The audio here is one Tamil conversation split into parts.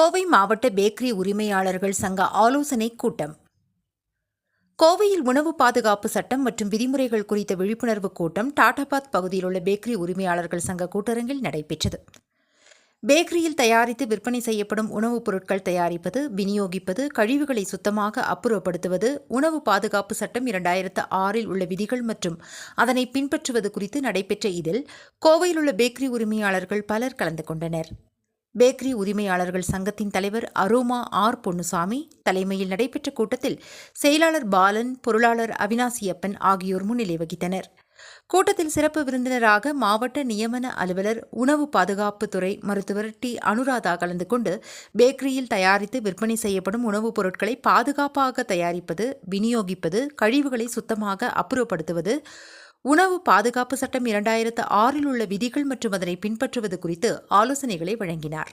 கோவை மாவட்ட பேக்கரி உரிமையாளர்கள் சங்க ஆலோசனை கூட்டம். கோவையில் உணவு பாதுகாப்பு சட்டம் மற்றும் விதிமுறைகள் குறித்த விழிப்புணர்வு கூட்டம் டாடாபாத் பகுதியில் உள்ள பேக்கரி உரிமையாளர்கள் சங்க கூட்டரங்கில் நடைபெற்றது. பேக்கரியில் தயாரித்து விற்பனை செய்யப்படும் உணவுப் பொருட்கள் தயாரிப்பது விநியோகிப்பது கழிவுகளை சுத்தமாக அப்புறப்படுத்துவது உணவு பாதுகாப்பு சட்டம் இரண்டாயிரத்து ஆறில் உள்ள விதிகள் மற்றும் அதனை பின்பற்றுவது குறித்து நடைபெற்ற இதில் கோவையில் உள்ள பேக்கரி உரிமையாளர்கள் பலர் கலந்து கொண்டனர். பேக்கரி உரிமையாளர்கள் சங்கத்தின் தலைவர் அரோமா ஆர். பொன்னுசாமி தலைமையில் நடைபெற்ற கூட்டத்தில் செயலாளர் பாலன் பொருளாளர் அவினாசியப்பன் ஆகியோர் முன்னிலை வகித்தனர். கூட்டத்தில் சிறப்பு விருந்தினராக மாவட்ட நியமன அலுவலர் உணவு பாதுகாப்புத்துறை மருத்துவர் டி. அனுராதா கலந்து கொண்டு பேக்கரியில் தயாரித்து விற்பனை செய்யப்படும் உணவுப் பொருட்களை பாதுகாப்பாக தயாரிப்பது விநியோகிப்பது கழிவுகளை சுத்தமாக அப்புறப்படுத்துவது உணவு பாதுகாப்பு சட்டம் இரண்டாயிரத்து ஆறில் உள்ள விதிகள் மற்றும் அதனை பின்பற்றுவது குறித்து ஆலோசனைகளை வழங்கினார்.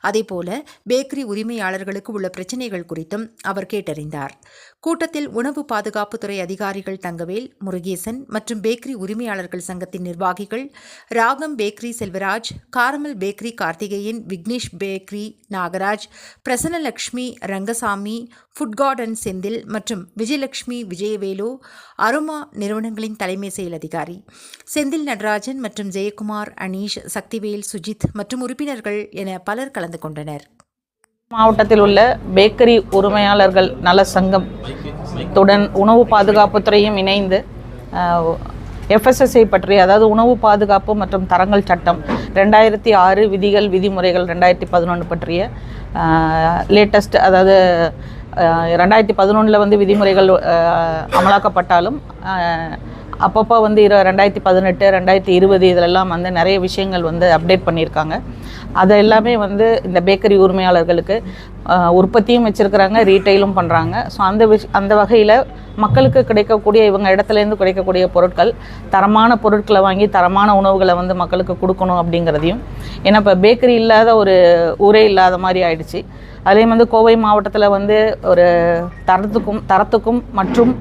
அதேபோல பேக்கரி உரிமையாளர்களுக்கு உள்ள பிரச்சினைகள் குறித்தும் அவர் கேட்டறிந்தார். கூட்டத்தில் உணவு பாதுகாப்புத்துறை அதிகாரிகள் தங்கவேல் முருகேசன் மற்றும் பேக்கரி உரிமையாளர்கள் சங்கத்தின் நிர்வாகிகள் Ragam bakery Selvaraj caramel bakery Karthikeyan Vignesh bakery Nagaraj Prasannalakshmi Rangasamy food garden Senthil மற்றும் விஜயலட்சுமி விஜயவேலு அருமா நிறுவனங்களின் தலைமை செயல் அதிகாரி. செந்தில் நடராஜன் மற்றும் ஜெயக்குமார் அனீஷ் சக்திவேல் சுஜித் மற்றும் உறுப்பினர்கள் என பலர் கலந்து கொண்டனர். மாவட்டத்தில் உள்ள பேக்கரி உரிமையாளர்கள் நல சங்கம் துடன் உணவு பாதுகாப்புத்துறையும் இணைந்து எஃப்எஸ்எஸ்ஐ பற்றி அதாவது உணவு பாதுகாப்பு மற்றும் தரங்கள் சட்டம் ரெண்டாயிரத்தி ஆறு விதிகள் விதிமுறைகள் ரெண்டாயிரத்தி பதினொன்று பற்றிய லேட்டஸ்ட் அதாவது ரெண்டாயிரத்தி பதினொன்றில் வந்து விதிமுறைகள் அமலாக்கப்பட்டாலும் அப்பப்போ வந்து இரு ரெண்டாயிரத்தி பதினெட்டு ரெண்டாயிரத்தி இருபது இதிலெல்லாம் வந்து நிறைய விஷயங்கள் வந்து அப்டேட் பண்ணியிருக்காங்க. அது எல்லாமே வந்து இந்த பேக்கரி உரிமையாளர்களுக்கு உற்பத்தியும் வச்சுருக்கிறாங்க ரீட்டைலும் பண்ணுறாங்க ஸோ அந்த விஷ் அந்த வகையில் மக்களுக்கு கிடைக்கக்கூடிய இவங்க இடத்துலேருந்து கிடைக்கக்கூடிய பொருட்கள் தரமான பொருட்களை வாங்கி தரமான உணவுகளை வந்து மக்களுக்கு கொடுக்கணும் அப்படிங்கிறதையும் ஏன்னா இப்போ பேக்கரி இல்லாத ஒரு ஊரே இல்லாத மாதிரி ஆயிடுச்சு. அதே வந்து கோவை மாவட்டத்தில் வந்து ஒரு தரத்துக்கும் தரத்துக்கும் மற்றும்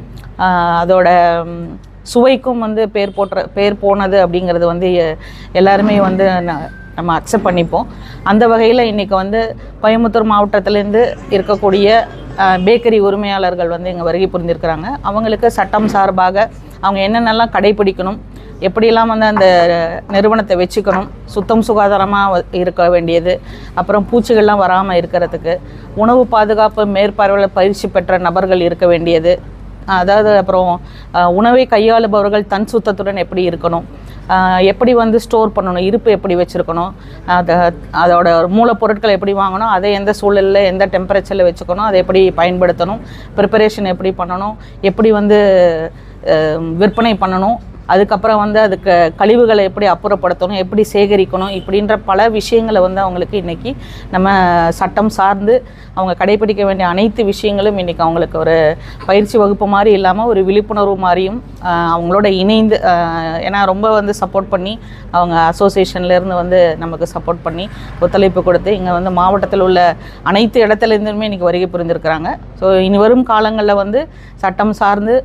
அதோட சுவைக்கும் வந்து பேர் போற்ற பேர் போனது அப்படிங்கிறது வந்து எ- எல்லாருமே வந்து ந- நம்ம அக்செப்ட் பண்ணிப்போம். அந்த வகையில் இன்றைக்கி வந்து கோயம்புத்தூர் மாவட்டத்திலேருந்து இருக்கக்கூடிய பேக்கரி உரிமையாளர்கள் வந்து இங்கே வருகை புரிந்திருக்கிறாங்க. அவங்களுக்கு சட்டம் சார்பாக அவங்க என்னென்னலாம் கடைபிடிக்கணும் எப்படியெல்லாம் வந்து அந்த நிறுவனத்தை வச்சுக்கணும் சுத்தம் சுகாதாரமாக இருக்க வேண்டியது அப்புறம் பூச்சிகள்லாம் வராமல் இருக்கிறதுக்கு உணவு பாதுகாப்பு மேற்பார்வையில் பயிற்சி பெற்ற நபர்கள் இருக்க வேண்டியது அதாவது அப்புறம் உணவை கையாளுபவர்கள் தன் சுத்தத்துடன் எப்படி இருக்கணும்? எப்படி வந்து ஸ்டோர் பண்ணணும்? இருப்பு எப்படி வச்சுருக்கணும்? அதை அதோட மூலப்பொருட்கள் எப்படி வாங்கணும்? அதை எந்த சூழலில் எந்த டெம்பரேச்சரில் வச்சுக்கணும்? அதை எப்படி பயன்படுத்தணும்? ப்ரிப்பரேஷன் எப்படி பண்ணணும்? எப்படி வந்து விற்பனை பண்ணணும்? அதுக்கப்புறம் வந்து அதுக்கு கழிவுகளை எப்படி அப்புறப்படுத்தணும் எப்படி சேகரிக்கணும் இப்படின்ற பல விஷயங்களை வந்து அவங்களுக்கு இன்றைக்கி நம்ம சட்டம் சார்ந்து அவங்க கடைபிடிக்க வேண்டிய அனைத்து விஷயங்களும் இன்றைக்கி அவங்களுக்கு ஒரு பயிற்சி வகுப்பு மாதிரி இல்லாமல் ஒரு விழிப்புணர்வு மாதிரியும் அவங்களோட இணைந்து ஏன்னா ரொம்ப வந்து சப்போர்ட் பண்ணி அவங்க அசோசியேஷன்லேருந்து வந்து நமக்கு சப்போர்ட் பண்ணி ஒத்துழைப்பு கொடுத்து இங்கே வந்து மாவட்டத்தில் உள்ள அனைத்து இடத்துலேருந்துமே இன்றைக்கி வருகை புரிந்திருக்கிறாங்க. ஸோ இனி வரும் காலங்களில் வந்து சட்டம் சார்ந்து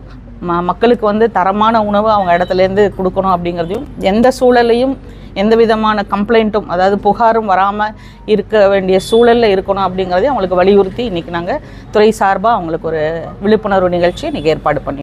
ம மக்களுக்கு வந்து தரமான உணவு அவங்க இடத்துலேருந்து கொடுக்கணும் அப்படிங்கிறதையும் எந்த சூழலையும் எந்த விதமான கம்ப்ளைண்ட்டும் அதாவது புகாரும் வராமல் இருக்க வேண்டிய சூழலில் இருக்கணும் அப்படிங்கிறதையும் அவங்களுக்கு வலியுறுத்தி இன்றைக்கி நாங்கள் துறை சார்பாக அவங்களுக்கு ஒரு விழிப்புணர்வு நிகழ்ச்சி இன்றைக்கி ஏற்பாடு பண்ணி